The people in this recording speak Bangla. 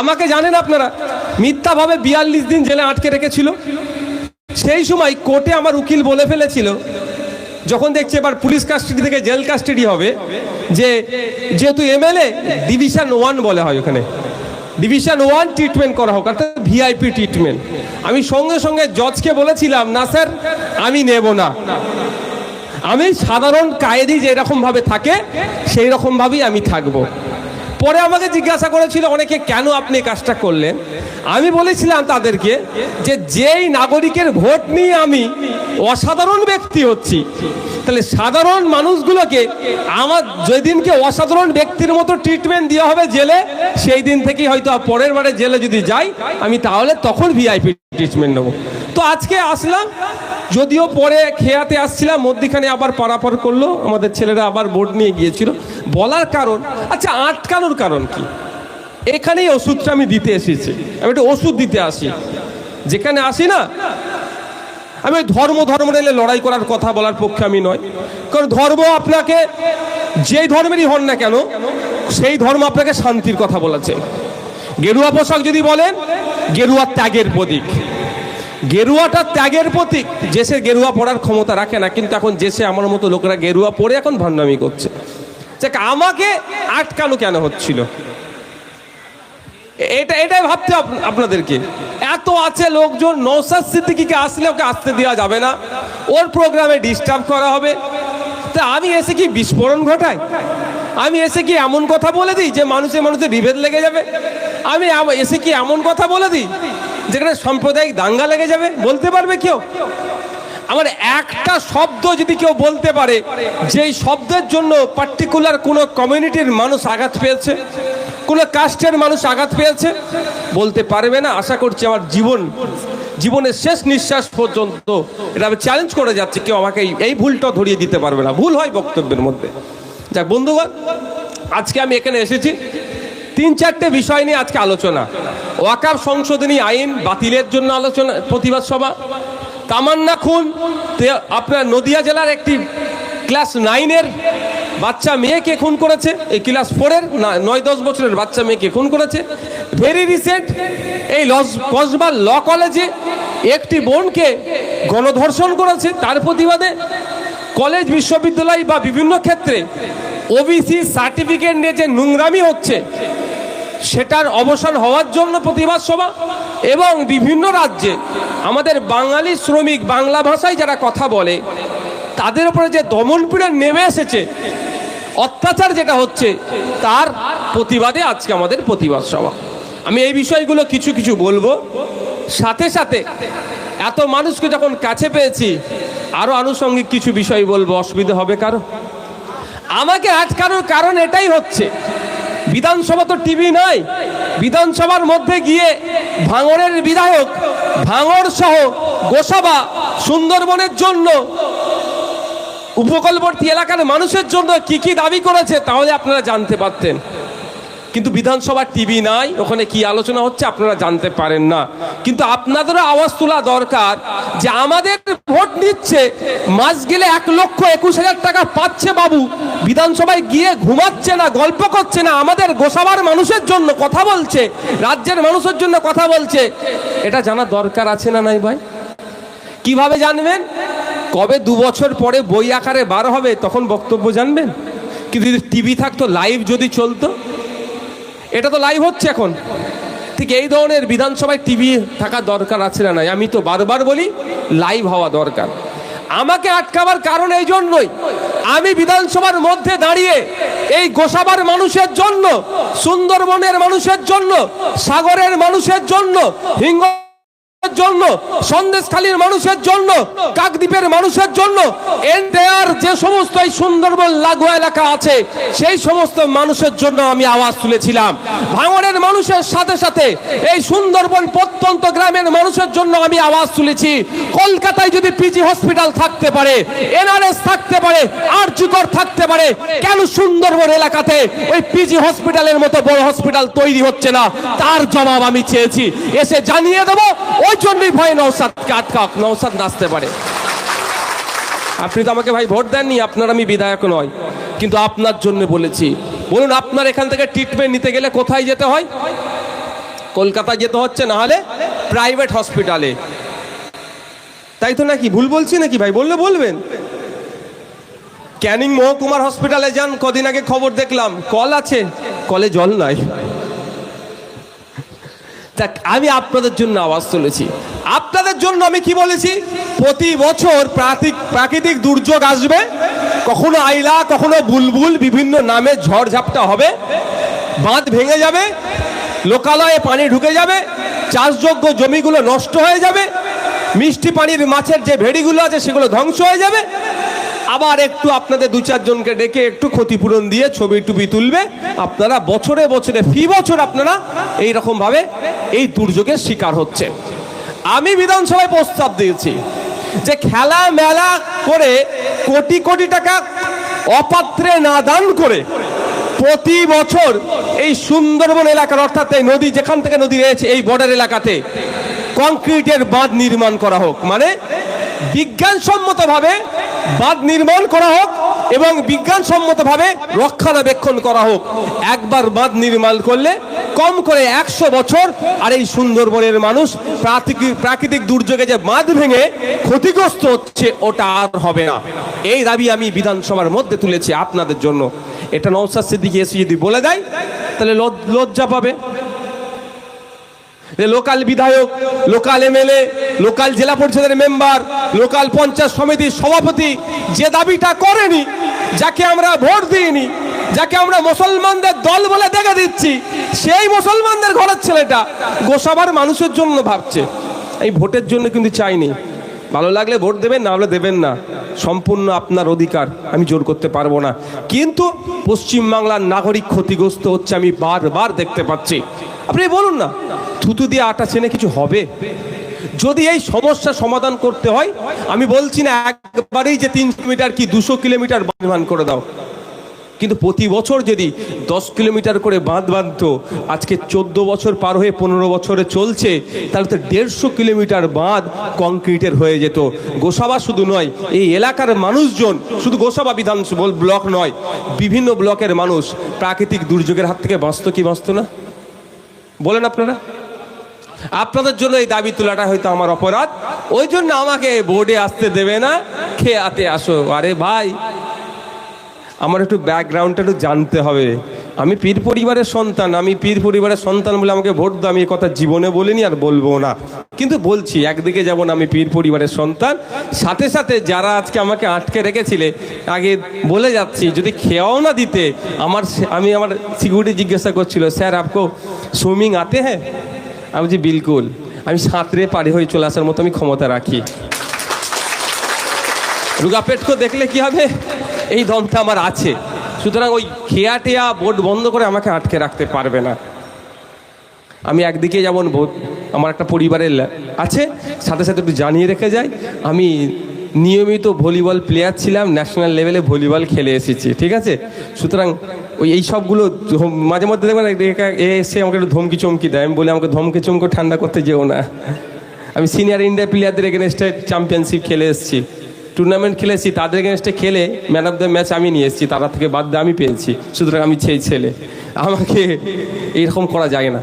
আমাকে জানেন আপনারা, মিথ্যাভাবে বিয়াল্লিশ দিন জেলে আটকে রেখেছিল। সেই সময় কোর্টে আমার উকিল বলে ফেলেছিল, যখন দেখছে এবার পুলিশ কাস্টাডি থেকে জেল কাস্টাডি হবে, যে যেহেতু এমএলএ ডিভিশন ওয়ান বলে হয় ওখানে। ডিভিশন ওয়ান ট্রিটমেন্ট করা হোক, অর্থাৎ ভিআইপি ট্রিটমেন্ট আমি সঙ্গে সঙ্গে জজকে বলেছিলাম, না স্যার, আমি নেব না। আমি সাধারণ কায়েদি যেরকমভাবে থাকে সেই রকমভাবেই আমি থাকব। পরে আমাকে জিজ্ঞাসা করেছিল, অনেকে কেন আপনি কাজটা করলেন? আমি বলেছিলাম তাদেরকে যে, যেই নাগরিকের ভোট নিয়ে আমি অসাধারণ ব্যক্তি হচ্ছি তাহলে সাধারণ মানুষগুলোকে আমার যেদিনকে অসাধারণ ব্যক্তির মতো ট্রিটমেন্ট দেওয়া হবে জেলে, সেই দিন থেকেই হয়তো পরের বারে জেলে যদি যাই, আমি তাহলে তখন ভিআইপি ট্রিটমেন্ট নেব। তো আজকে আসলাম, যদিও পরে খেয়াতে আসছিলাম, মধ্যিখানে আবার পারাপার করল, আমাদের ছেলেরা আবার বোর্ড নিয়ে গিয়েছিল। বলার কারণ আচ্ছা আটকানোর কারণ কি? এখানেই ওষুধটা আমি দিতে এসেছি। আমি একটা ওষুধ দিতে আসি। যেখানে আসি না আমি ধর্ম ধর্ম নিয়ে লড়াই করার কথা বলার পক্ষে আমি নয়। কারণ ধর্ম আপনাকে যেই ধর্মেরই হন না কেন, সেই ধর্ম আপনাকে শান্তির কথা বলেছে। গেরুয়া পোশাক যদি বলেন, গেরুয়া ত্যাগের প্রতীক। গেরুয়াটা ত্যাগের প্রতীক। যে সে গেরুয়া পড়ার ক্ষমতা রাখে না, কিন্তু এখন যে সে আমার মতো লোকেরা গেরুয়া পড়ে এখন ভান্ডামি করছে। আমাকে আটকানো কেন হচ্ছিল? এটা এটাই ভাবতে আপ- আপনাদেরকে। এত আছে লোকজন নৌসাদ সিদ্দিকিকে আসলে ওকে আসতে দেওয়া যাবে না। ওর প্রোগ্রামে ডিস্টার্ব করা হবে। তা আমি এসে কি বিস্ফোরণ ঘটাই? আমি এসে কি এমন কথা বলে দিই যে মানুষে মানুষে বিভেদ লেগে যাবে? আমি এসে কি এমন কথা বলে দিই যেখানে সাম্প্রদায়িক দাঙ্গা লেগে যাবে? বলতে পারবে কেউ? আমার একটা শব্দ যদি কেউ বলতে পারে, যেই শব্দের জন্য পার্টিকুলার কোনো কমিউনিটির মানুষ আঘাত পেয়েছে কোনো কাস্টের মানুষ আঘাত পেয়েছে? বলতে পারবে না। আশা করছি আমার জীবন, জীবনের শেষ নিঃশ্বাস পর্যন্ত এটা আমি চ্যালেঞ্জ করে যাচ্ছি। কেউ আমাকে এই- ভুলটা ধরিয়ে দিতে পারবে না। ভুল হয় বক্তব্যের মধ্যে। যাক বন্ধুগণ, আজকে আমি এখানে এসেছি। তিন চারটে বিষয় নিয়ে আজকে আলোচনা। ওয়াকাব সংশোধনী আইন বাতিলের জন্য আলোচনা, প্রতিবাদ সভা। তামান্না খুন আপনার নদিয়া জেলার একটি ক্লাস নাইনের বাচ্চা মেয়েকে খুন করেছে, এই ক্লাস ফোরের নয়, দশ বছরের বাচ্চা মেয়েকে খুন করেছে। ভেরি রিসেন্ট এই লস, কসবা ল কলেজে একটি বোনকে গণধর্ষণ করেছে। তার প্রতিবাদে কলেজ বিশ্ববিদ্যালয় বা বিভিন্ন ক্ষেত্রে ওবিসি সার্টিফিকেট নিয়ে যে নোংরামি হচ্ছে, সেটার অবসান হওয়ার জন্য প্রতিবাদ সভা এবং বিভিন্ন রাজ্যে আমাদের বাঙালি শ্রমিক, বাংলা ভাষায় যারা কথা বলে, তাদের উপরে যে দমনপীড়ন নেমে এসেছে অত্যাচার যেটা হচ্ছে, তার প্রতিবাদে আজকে আমাদের প্রতিবাদ সভা। আমি এই বিষয়গুলো কিছু কিছু বলব। সাথে সাথে এত মানুষকে যখন কাছে পেয়েছি, আরও আনুষঙ্গিক কিছু বিষয় বলব, অসুবিধা হবে কারও? আমাকে আটকানোর কারণ এটাই হচ্ছে, বিধানসভা তো টিভি নয়। বিধানসভার মধ্যে গিয়ে ভাঙড়ের বিধায়ক, ভাঙড় সহ গোসাবা সুন্দরবনের জন্য উপকূলবর্তী এলাকার মানুষের জন্য কি কি দাবি করেছে, তাহলে আপনারা জানতে পারতেন। কিন্তু বিধানসভা টিভি নাই, ওখানে কি আলোচনা হচ্ছে আপনারা জানতে পারেন না। কিন্তু আপনাদেরও আওয়াজ তোলা দরকার যে আমাদের ভোট নিচ্ছে, মাস গেলে এক লক্ষ একুশ হাজার টাকা পাচ্ছে বাবু। বিধানসভায় গিয়ে ঘুমাচ্ছে না, গল্প করছে না, আমাদের গোসাবার মানুষের জন্য কথা বলছে, রাজ্যের মানুষের জন্য কথা বলছে। এটা জানা দরকার আছে না নাই ভাই? কীভাবে জানবেন? কবে দু বছর পরে বই আকারে বার হবে তখন বক্তব্য জানবেন? কিন্তু যদি টিভি থাকতো, লাইভ যদি চলতো, এটা তো লাইভ হচ্ছে এখন। ঠিক এই ধরনের বিধানসভায় টিভি থাকা দরকার আছে না নাই? আমি তো বারবার বলি, লাইভ হওয়া দরকার। আমাকে আটকাবার কারণ এই জন্যই আমি বিধানসভার মধ্যে দাঁড়িয়ে এই গোসাবার মানুষের জন্য, সুন্দরবনের মানুষের জন্য, সাগরের মানুষের জন্য, হিঙ্গ জন্য সন্দেশখালীর মানুষের জন্য কাকদ্বীপের মানুষের জন্য যে সমস্ত এই সুন্দরবন লাগু এলাকা আছে, সেই সমস্ত মানুষের জন্য আমি আওয়াজ তুলেছিলাম। ভাঙড়ের মানুষের সাথে সাথে এই সুন্দরবন প্রত্যন্ত গ্রামের মানুষের জন্য আমি আওয়াজ তুলেছি। কলকাতায় যদি পিজি হসপিটাল থাকতে পারে, এনআরএস থাকতে পারে, আরজিকর থাকতে পারে, কেন সুন্দরবন এলাকাতে ওই পিজি হসপিটালের মতো বড় হসপিটাল তৈরি হচ্ছে না? তার জবাব আমি চেয়েছি। এসে জানিয়ে দেবো, ওই জন্যই ভয় নৌসাদকে আটকাক নৌসাদ নাচতে পারে। আপনি তো আমাকে ভাই ভোট দেননি, আপনার আমি বিধায়ক নয় কিন্তু আপনার জন্য বলেছি। বলুন, আপনার এখান থেকে ট্রিটমেন্ট নিতে গেলে কোথায় যেতে হয়? কলকাতা যেতে হচ্ছে, না হলে প্রাইভেট হসপিটালে তাই তো নাকি? ভুল বলছি নাকি ভাই? বললে বলবেন। ক্যানিং মহকুমার হসপিটালে যান, কদিন আগে খবর দেখলাম। কল আছে। কলে জল নাই। আমি আপনাদের জন্য আওয়াজ তুলেছি। আপনাদের জন্য আমি কি বলেছি? প্রতি বছর প্রাকৃতিক প্রাকৃতিক দুর্যোগ আসবে। কখনো আইলা, কখনো বুলবুল, বিভিন্ন নামে ঝড় ঝাপটা হবে। বাঁধ ভেঙে যাবে, লোকালয়ে পানি ঢুকে যাবে, চাষযোগ্য জমিগুলো নষ্ট হয়ে যাবে, মিষ্টি পানির মাছের যে ভেড়িগুলো আছে সেগুলো ধ্বংস হয়ে যাবে। আবার একটু আপনাদের দু চারজনকে ডেকে একটু ক্ষতিপূরণ দিয়ে ছবি টুবি তুলবে। আপনারা বছরে বছরে, ফি বছর আপনারা এই রকম ভাবে এই দুর্যোগের শিকার হচ্ছে আমি বিধানসভায় প্রস্তাব দিয়েছি যে খেলা মেলা করে কোটি কোটি টাকা অপাত্রে না দান করে প্রতি বছর এই সুন্দরবন এলাকার, অর্থাৎ এই নদী, যেখান থেকে নদী রয়েছে এই বর্ডার এলাকাতে কংক্রিটের বাঁধ নির্মাণ করা হোক। মানে বিজ্ঞানসম্মতভাবে বাঁধ নির্মাণ করা হোক এবং বিজ্ঞানসম্মতভাবে রক্ষণাবেক্ষণ করা হোক। একবার বাঁধ নির্মাণ করলে কম করে একশো বছর আর এই সুন্দরবনের মানুষ প্রাকৃতিক প্রাকৃতিক দুর্যোগে যে বাঁধ ভেঙে ক্ষতিগ্রস্ত হচ্ছে, ওটা আর হবে না। এই দাবি আমি বিধানসভার মধ্যে তুলেছি আপনাদের জন্য। এটা নৌসাদ সিদ্দিকি এসে যদি বলে দেয়, তাহলে লজ- লজ্জা পাবে। লোকাল বিধায়ক, লোকাল এমএলএ, লোকাল জেলা পরিষদের মেম্বার, লোকাল পঞ্চায়েত সমিতির সভাপতি যে দাবিটা করেনি, যাকে আমরা ভোট দিইনি, যাকে আমরা মুসলমানদের দল বলে দেখে দিচ্ছি, সেই মুসলমানদের ঘরের ছেলেটা গোসাবার মানুষের জন্য ভাবছে। এই ভোটের জন্য কিন্তু চাইনি। ভালো লাগলে ভোট দেবেন, না হলে দেবেন না। সম্পূর্ণ আপনার অধিকার, আমি জোর করতে পারব না। কিন্তু পশ্চিমবাংলার নাগরিক ক্ষতিগ্রস্ত হচ্ছে আমি বারবার দেখতে পাচ্ছি। আপনি বলুন না, থুতু দিয়ে আটা চেনে কিছু হবে? যদি এই সমস্যা সমাধান করতে হয়, আমি বলছি না একবারেই যে তিন কিলোমিটার কি দুশো কিলোমিটার বাঁধ করে দাও। কিন্তু প্রতি বছর যদি দশ কিলোমিটার করে বাঁধ বাঁধতো আজকে চোদ্দ বছর পার হয়ে পনেরো বছরে চলছে, তাহলে তো দেড়শো কিলোমিটার বাঁধ কংক্রিটের হয়ে যেত। গোসাবা শুধু নয়, এই এলাকার মানুষজন, শুধু গোসাবা বিধানসভা ব্লক নয়, বিভিন্ন ব্লকের মানুষ প্রাকৃতিক দুর্যোগের হাত থেকে বাঁচত কি বাঁচত না? বলেন আপনারা। আপনাদের জন্য এই দাবি তোলাটা হয়তো আমার অপরাধ। ওই জন্য আমাকে বোর্ডে আসতে দেবে না। খেয়ে আতে আসো। আরে ভাই, আমার একটু ব্যাকগ্রাউন্ডটা একটু জানতে হবে। আমি পীর পরিবারের সন্তান, আমি পীর পরিবারের সন্তান বলে আমাকে ভোট দাও, আমি কথা জীবনে বলিনি আর বলব না। কিন্তু বলছি, একদিকে যেমন আমি পীর পরিবারের সন্তান, সাথে সাথে যারা আজকে আমাকে আটকে রেখেছিলে, আগে বলে যাচ্ছি, যদি খেয়াও না দিতে, আমার আমি আমার সিকিউরিটি জিজ্ঞাসা করছিল, স্যার, আপকো সুইমিং আতে হ্যাঁ? আমি বলছি, বিলকুল। আমি সাঁতরে পারি হয়ে চলে আসার মতো আমি ক্ষমতা রাখি। রুগা পেটকো দেখলে কি হবে? এই দমটা আমার আছে। সুতরাং ওই খেয়া টেয়া বোর্ড বন্ধ করে আমাকে আটকে রাখতে পারবে না। আমি একদিকে যেমন আমার একটা পরিবারের আছে, সাথে সাথে একটু জানিয়ে রেখে যাই। আমি নিয়মিত ভলিবল প্লেয়ার ছিলাম ন্যাশনাল লেভেলে ভলিবল খেলে এসেছি, ঠিক আছে? সুতরাং ওই এই সবগুলো মাঝে মধ্যে দেখবেন এ এসে আমাকে একটু ধমকি চমকি দেয়। আমি বলি, আমাকে ধমকি চমকে ঠান্ডা করতে যেও না। আমি সিনিয়র ইন্ডিয়া প্লেয়ারদের এগেনস্টে চ্যাম্পিয়নশিপ খেলে এসেছি। টুর্নামেন্ট খেলেছি, তাদের এগেনস্টে খেলে ম্যান অফ দ্য ম্যাচ আমি নিয়ে এসেছি, তারা থেকে বাদ দিয়ে আমি পেয়েছি, সুতরাং আমি সেই ছেলে। আমাকে এইরকম করা যায় না।